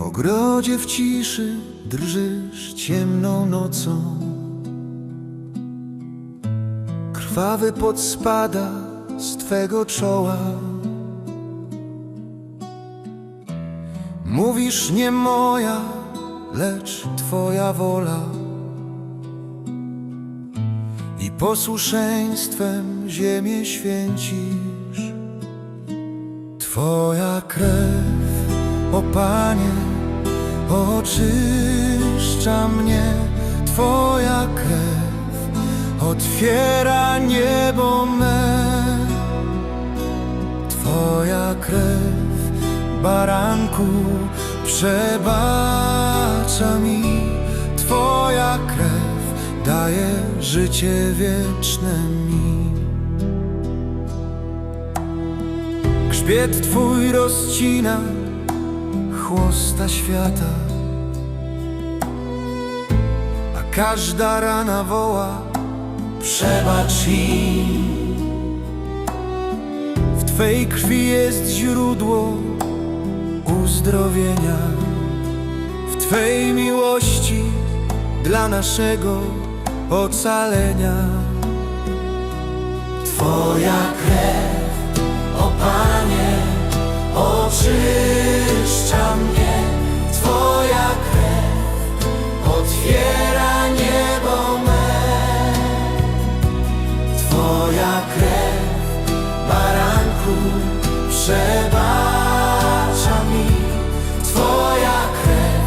W ogrodzie w ciszy drżysz ciemną nocą. Krwawy pot spada z twego czoła. Mówisz nie moja, lecz twoja wola. I posłuszeństwem ziemię święcisz. Twoja krew, o Panie, oczyszcza mnie Twoja krew otwiera niebo me. Twoja krew, baranku, przebacza mi. Twoja krew daje życie wieczne mi. Grzbiet Twój rozcina chłosta świata. A każda rana woła Przebacz im W Twej krwi jest źródło uzdrowienia. W Twej miłości dla naszego ocalenia. Twoja krew, o Panie, oczyszcza przebacza mi. Twoja krew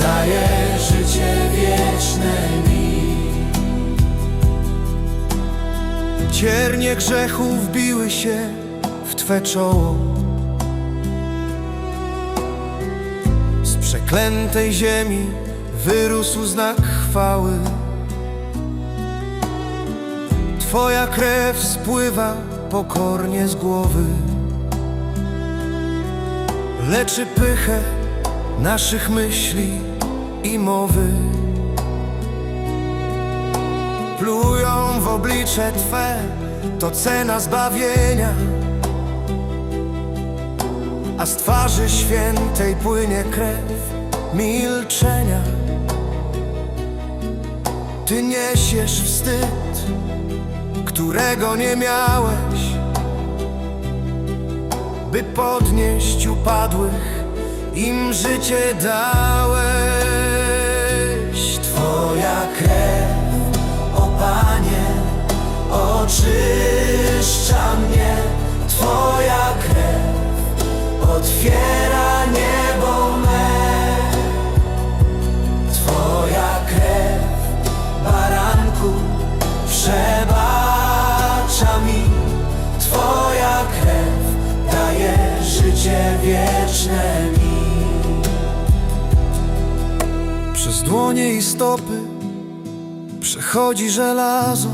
daje życie wieczne mi. Ciernie grzechu wbiły się w Twe czoło. Z przeklętej ziemi wyrósł znak chwały. Twoja krew spływa pokornie z głowy Leczy pychę naszych myśli i mowy. Plują w oblicze Twe, to cena zbawienia. A z twarzy świętej płynie krew milczenia. Ty niesiesz wstyd, którego nie miałeś By podnieść upadłych, im życie dałeś. Twoja krew o Panie, oczyszcza mnie. Twoja krew otwiera mi Przez dłonie i stopy przechodzi żelazo.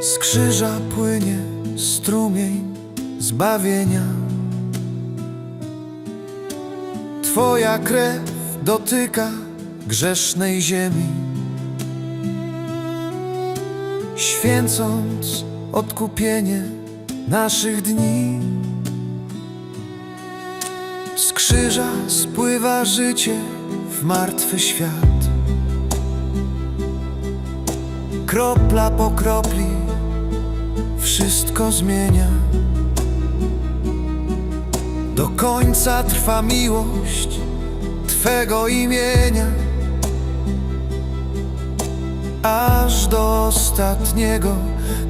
Z krzyża płynie strumień zbawienia. Twoja krew dotyka grzesznej ziemi. Święcąc odkupienie naszych dni Z krzyża spływa życie w martwy świat. Kropla po kropli wszystko zmienia. Do końca trwa miłość Twego imienia. Aż do ostatniego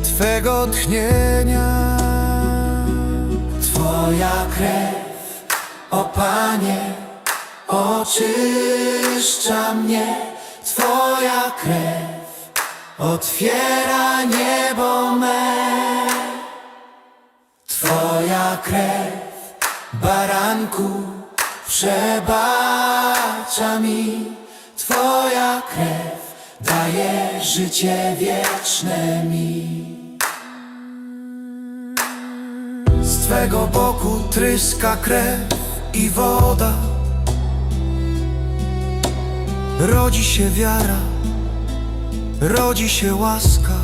Twego tchnienia. Twoja krew, o Panie Oczyszcza mnie Twoja krew Otwiera niebo me. Twoja krew, baranku, przebacza mi. Twoja krew daje życie wieczne mi. Z Twego boku tryska krew i woda. Rodzi się wiara, rodzi się łaska.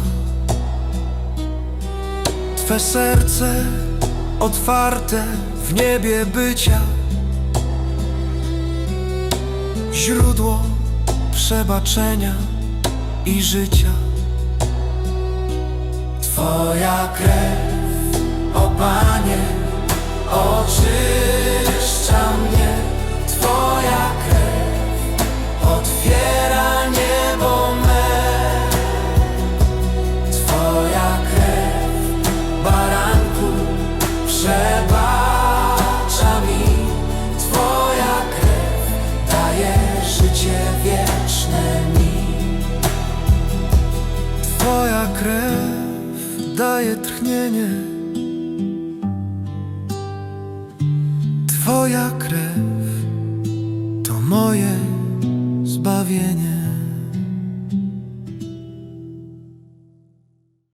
Twe serce otwarte w niebie bycia. Źródło przebaczenia i życia. Twoja krew, o Panie, oczyszcza daje tchnienie. Twoja krew to moje zbawienie.